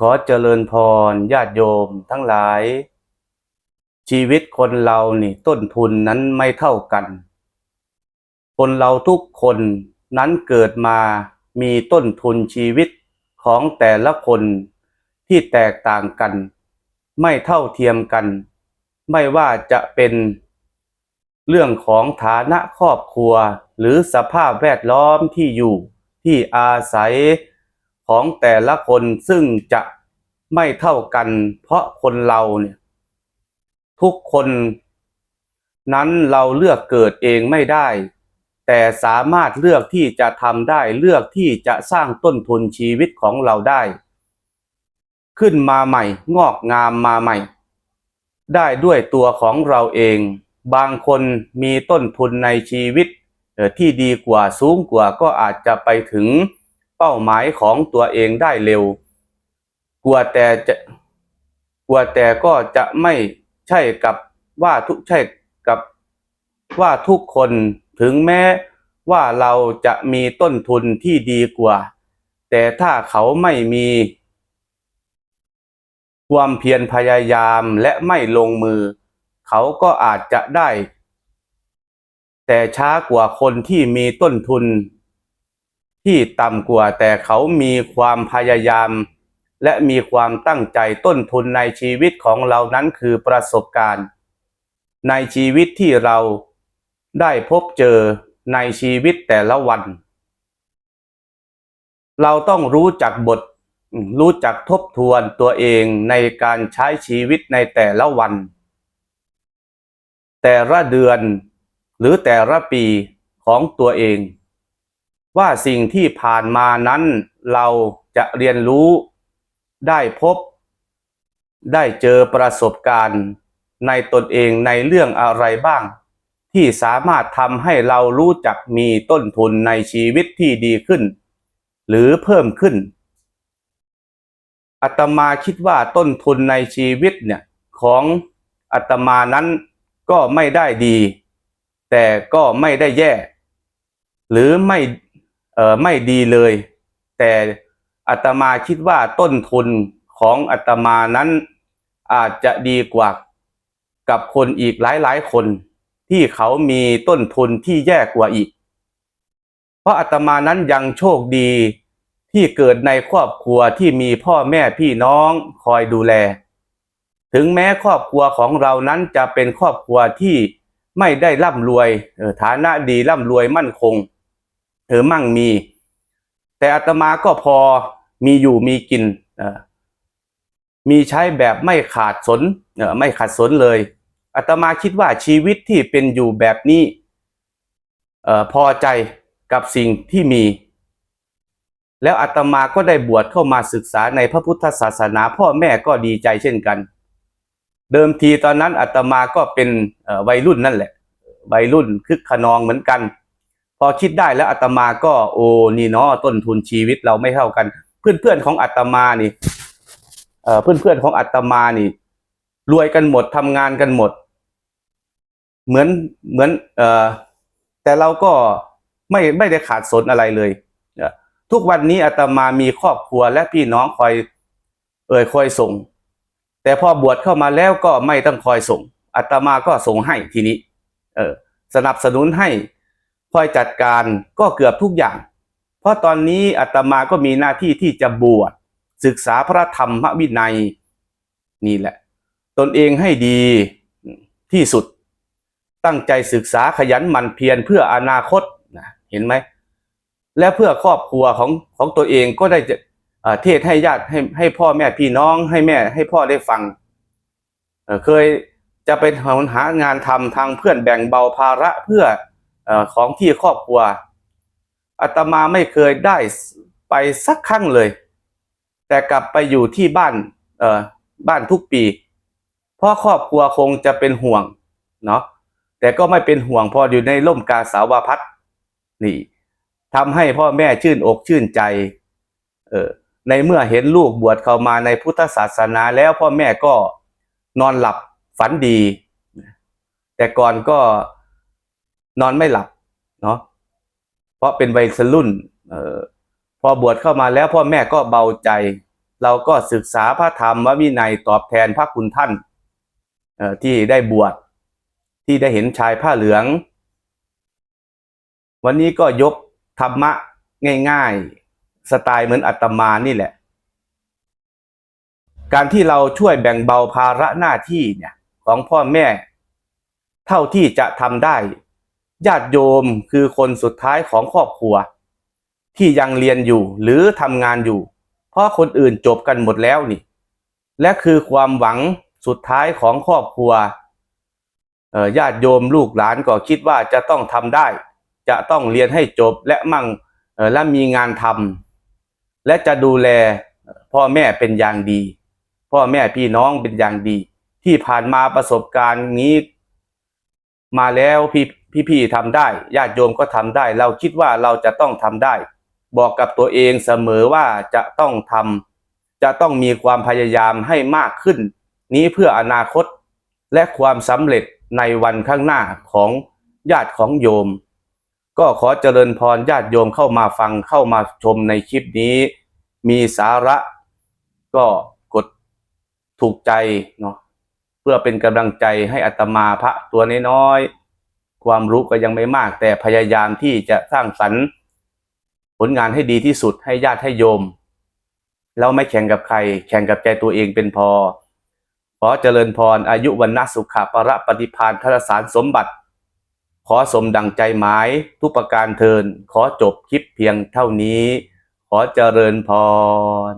ขอเจริญพรญาติโยมทั้งหลาย ชีวิตคนเรานี่ต้นทุนนั้นไม่เท่ากัน คนเราทุกคนนั้นเกิดมามีต้นทุนชีวิตของแต่ละคนที่แตกต่างกัน ไม่เท่าเทียมกัน ไม่ว่าจะเป็น เรื่องของฐานะครอบครัวหรือสภาพแวดล้อมที่อยู่ที่อาศัย ของแต่ละคนซึ่งจะไม่เท่ากัน เพราะคนเราเนี่ยทุกคนนั้นเราเลือกเกิดเองไม่ได้ แต่สามารถเลือกที่จะทำได้เลือกที่จะสร้างต้นทุนชีวิตของเราได้ ขึ้นมาใหม่งอกงามมาใหม่ ได้ด้วยตัวของเราเอง บางคนมีต้นทุนในชีวิตที่ดีกว่าสูงกว่าก็อาจจะไปถึง เป้าหมายของตัวเองได้เร็ว กลัวแต่จะกลัวแต่ก็จะไม่ใช่กับว่าทุกใช่กับว่าทุกคนถึงแม้ว่าเราจะมีต้นทุนที่ดีกว่า แต่ถ้าเขาไม่มี ความเพียรพยายามและไม่ลงมือ เขาก็อาจจะได้ แต่ช้ากว่าคนที่มีต้นทุน ที่ต่ำกว่าแต่เขามีความพยายาม และมีความตั้งใจต้นทุนในชีวิตของเรานั้นคือประสบการณ์ ในชีวิตที่เราได้พบเจอในชีวิตแต่ละวัน เราต้องรู้จักบท รู้จักทบทวนตัวเองในการใช้ชีวิตในแต่ละวัน แต่ละเดือนหรือแต่ละปีของตัวเอง ว่าสิ่งที่ผ่านมานั้นเราจะเรียนรู้ได้พบ ได้เจอประสบการณ์ในตนเองในเรื่องอะไรบ้าง ที่สามารถทำให้เรารู้จักมีต้นทุนในชีวิตที่ดีขึ้น หรือเพิ่มขึ้นอาตมาคิดว่าต้นทุนในชีวิตเนี่ยของอาตมานั้นก็ไม่ได้ดี แต่ก็ไม่ได้แย่ หรือไม่ เออไม่ดีเลย แต่อาตมาคิดว่าต้นทุนของอาตมานั้นอาจจะดีกว่ากับคนอีกหลายๆคน ที่เขามีต้นทุนที่แย่กว่าอีก เพราะอาตมานั้นยังโชคดีที่เกิดในครอบครัวที่มีพ่อแม่พี่น้องคอยดูแล ถึงแม้ครอบครัวของเรานั้นจะเป็นครอบครัวที่ไม่ได้ร่ำรวยฐานะดีร่ำรวยมั่นคง เออมั่งมี แต่อาตมาก็พอมีอยู่มีกินมีใช้แบบไม่ขาดสนไม่ขาดสนเลยอาตมาคิดว่าชีวิตที่เป็นอยู่แบบนี้พอใจกับสิ่งที่มี แล้วอาตมาก็ได้บวชเข้ามาศึกษาในพระพุทธศาสนา พ่อแม่ก็ดีใจเช่นกัน เดิมทีตอนนั้นอาตมาก็เป็นวัยรุ่นนั่นแหละ วัยรุ่นคึกขนองเหมือนกัน พอคิดได้แล้วอาตมาก็โอ้นี่เนาะต้นทุนชีวิตเราไม่เท่ากัน เพื่อนๆของอาตมานี่เอ่อเพื่อนๆของอาตมานี่ รวยกันหมดทำงานกันหมด เหมือนเหมือน เอ่อแต่เราก็ไม่ไม่ได้ขาดสนอะไรเลยทุกวันนี้อาตมามีครอบครัวและพี่น้องคอย เอ่ยคอยส่ง แต่พอบวชเข้ามาแล้วก็ไม่ต้องคอยส่งอาตมาก็ส่งให้ทีนี้ เออสนับสนุนให้ คอยจัดการก็เกือบทุกอย่าง เพราะตอนนี้อาตมาก็มีหน้าที่ที่จะบวชศึกษาพระธรรมวินัย นี่แหละ ตนเองให้ดีที่สุด ตั้งใจศึกษาขยันหมั่นเพียรเพื่ออนาคตนะเห็นไหม และเพื่อครอบครัวของของตัวเองก็ได้จะเทศให้ญาติให้ให้พ่อแม่พี่น้องให้แม่ ให้พ่อได้ฟังเเคยจะไปหาหางานทำทางเพื่อนแบ่งเบาภาระเพื่อ ของที่ครอบครัวอาตมาไม่เคยได้ไปสักครั้งเลย แต่กลับไปอยู่ที่บ้านเออบ้านทุกปี เพราะครอบครัวคงจะเป็นห่วงเนาะแต่ก็ไม่เป็นห่วงพออยู่ในร่มกาสาวพัดนี่ทำให้พ่อแม่ชื่นอกชื่นใจเออในเมื่อเห็นลูกบวชเข้ามาในพุทธศาสนาแล้วพ่อแม่ก็นอนหลับฝันดี แต่ก่อนก็ นอนไม่หลับเนาะเพราะเป็นวัยรุ่นเออพอบวชเข้ามาแล้วพ่อแม่ก็เบาใจ เราก็ศึกษาพระธรรมวินัยตอบแทนพระคุณท่านเออที่ได้บวชที่ได้เห็นชายผ้าเหลือง วันนี้ก็ยกธรรมะง่าย ๆ สไตล์เหมือนอาตมานี่แหละ การที่เราช่วยแบ่งเบาภาระหน้าที่เนี่ยของพ่อแม่ เท่าที่จะทำได้ ญาติโยมคือคนสุดท้ายของครอบครัว ที่ยังเรียนอยู่หรือทำงานอยู่ เพราะคนอื่นจบกันหมดแล้วนี่ และคือความหวังสุดท้ายของครอบครัวญาติโยมลูกหลานก็คิดว่าจะต้องทำได้ จะต้องเรียนให้จบและมั่งและมีงานทำและจะดูแลพ่อแม่เป็นอย่างดี พ่อแม่พี่น้องเป็นอย่างดี ที่ผ่านมาประสบการณ์นี้ มาแล้วพี่ พี่พี่ทำได้ญาติโยมก็ทำได้ เราคิดว่าเราจะต้องทำได้ บอกกับตัวเองเสมอว่าจะต้องทำจะต้องมีความพยายามให้มากขึ้น นี้เพื่ออนาคตและความสำเร็จในวันข้างหน้าของญาติของโยม ก็ขอเจริญพรญาติโยมเข้ามาฟังเข้ามาชมในคลิปนี้ มีสาระ ก็กดถูกใจเนาะเพื่อเป็นกำลังใจให้อัตมาพระตัวน้อยๆ ความรู้ก็ยังไม่มาก แต่พยายามที่จะสร้างสรรค์ผลงานให้ดีที่สุดให้ญาติให้โยมเราไม่แข่งกับใคร แข่งกับใจตัวเองเป็นพอ ขอเจริญพรอายุวันนะสุขะประปฏิพานทรสารสมบัติ ขอสมดังใจหมาย ทุกประการเทิน ขอจบคลิปเพียงเท่านี้ ขอเจริญพร